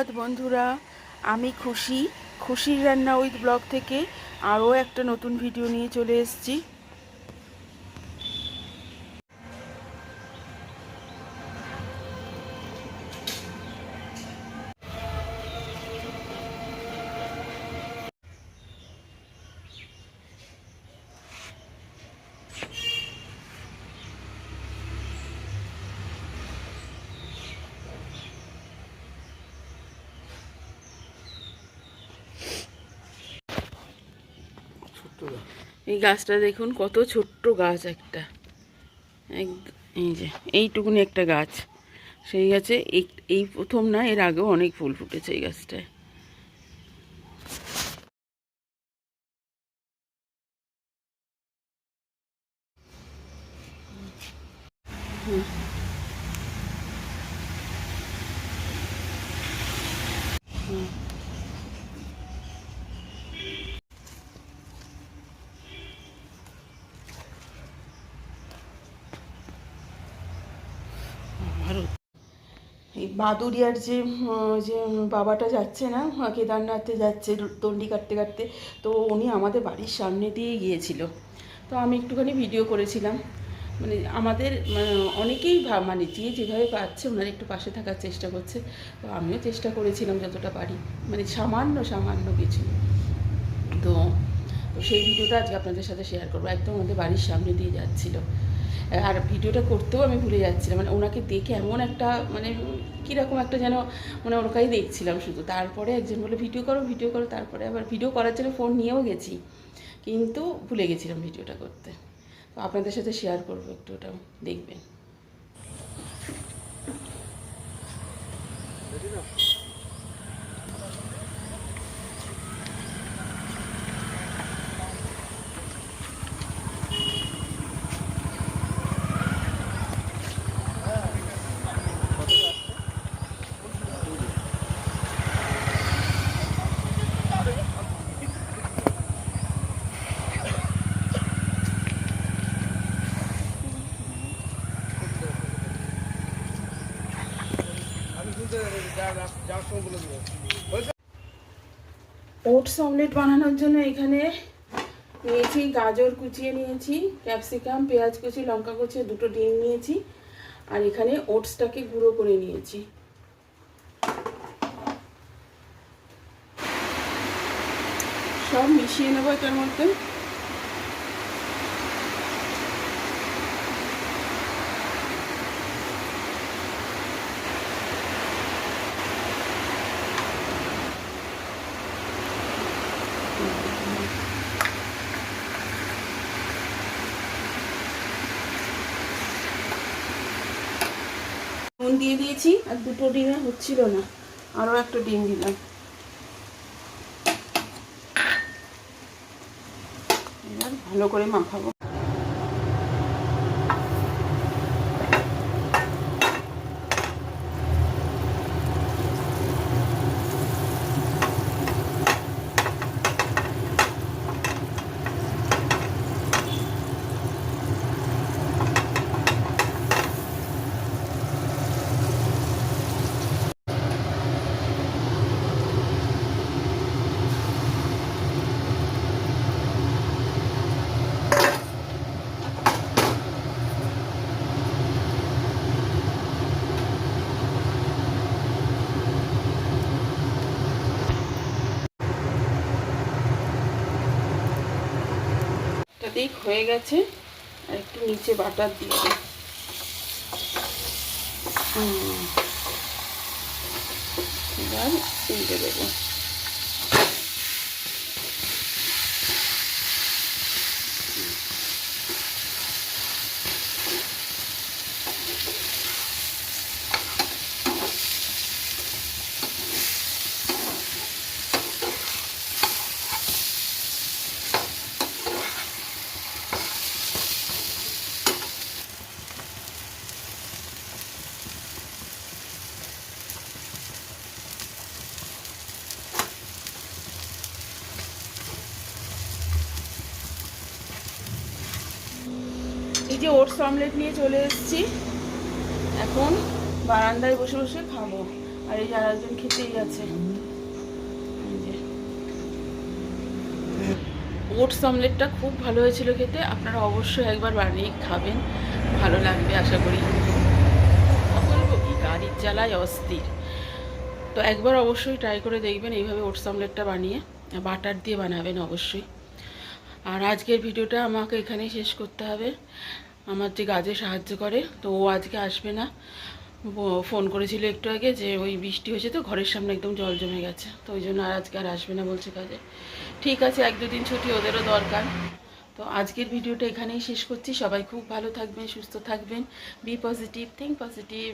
সুপ্রভাত বন্ধুরা। আমি খুশি। খুশির রান্না উইথ ব্লগ থেকে আরও একটা নতুন ভিডিও নিয়ে চলে এসেছি। এই গাছটা দেখুন, কত ছোট্ট গাছ একটা। এক- এই যে, এইটুকুনি একটা গাছ। সেই গাছে এই প্রথম না, এর আগেও অনেক ফুল ফুটেছে এই গাছটায়। ভারত। এই বাদুরিয়ার যে যে বাবাটা যাচ্ছে না, কেদারনাথে যাচ্ছে দণ্ডি কাটতে কাটতে, তো উনি আমাদের বাড়ির সামনে দিয়ে গিয়েছিল। তো আমি একটুখানি ভিডিও করেছিলাম। মানে আমাদের মানে অনেকেই মানে যে যেভাবে পাচ্ছে, ওনারা একটু পাশে থাকার চেষ্টা করছে। তো আমিও চেষ্টা করেছিলাম যতটা পারি। মানে সামান্য সামান্য কিছু। তো সেই ভিডিওটা আজকে আপনাদের সাথে শেয়ার করব। একদম আমাদের বাড়ির সামনে দিয়ে যাচ্ছিল। আর ভিডিওটা করতেও আমি ভুলে যাচ্ছিলাম। মানে ওনাকে দেখে এমন একটা মানে কীরকম একটা যেন মানে ওনাকেই দেখছিলাম শুধু। তারপরে একজন বলে ভিডিও করো ভিডিও করো। তারপরে আবার ভিডিও করার জন্য ফোন নিয়েও গেছি। কিন্তু ভুলে গেছিলাম ভিডিওটা করতে। তো আপনাদের সাথে শেয়ার করব একটু ওটা, দেখবেন। ওটস অমলেট বানানোর জন্য এখানে নিয়েছি গাজর কুচিয়ে নিয়েছি, ক্যাপসিকাম, পেঁয়াজ কুচি, লঙ্কা কুচিয়ে দুটো ডিম নিয়েছি আর এখানে ওটসটাকে গুঁড়ো করে নিয়েছি। সব মিশিয়ে নেব এটার মধ্যে। দিয়ে দিয়েছি, আর দুটো ডিমে হচ্ছিল না। আরও একটা ডিম দিলাম। এবার ভালো করে মাখাবো। এটাতেই হয়ে গেছে আর একটু নিচে বাটার দিয়ে দিই। এবার উল্টে দেবো যে ওটস অমলেট নিয়ে চলে এসেছি। এখন বারান্দায় বসে বসে খাব। আর এই যে আর একজন খেতেই আছে। ওটস অমলেটটা খুব ভালো হয়েছিল খেতে। আপনারা অবশ্যই একবার বানিয়ে খাবেন। ভালো লাগবে আশা করি। গাড়ির জ্বালায় অস্থির। তো একবার অবশ্যই ট্রাই করে দেখবেন এইভাবে ওটস অমলেটটা বানিয়ে। বাটার দিয়ে বানাবেন অবশ্যই। আর আজকের ভিডিওটা আমাকে এখানেই শেষ করতে হবে। আমার যে কাজে সাহায্য করে, তো ও আজকে আসবে না। ফোন করেছিল একটু আগে যে ওই বৃষ্টি হয়েছে তো ঘরের সামনে একদম জল জমে গেছে, তো ওই জন্য আর আজকে আর আসবে না বলছে কাজে। ঠিক আছে, এক দুদিন ছুটি ওদেরও দরকার। তো আজকের ভিডিওটা এখানেই শেষ করছি। সবাই খুব ভালো থাকবেন, সুস্থ থাকবেন। B positive think positive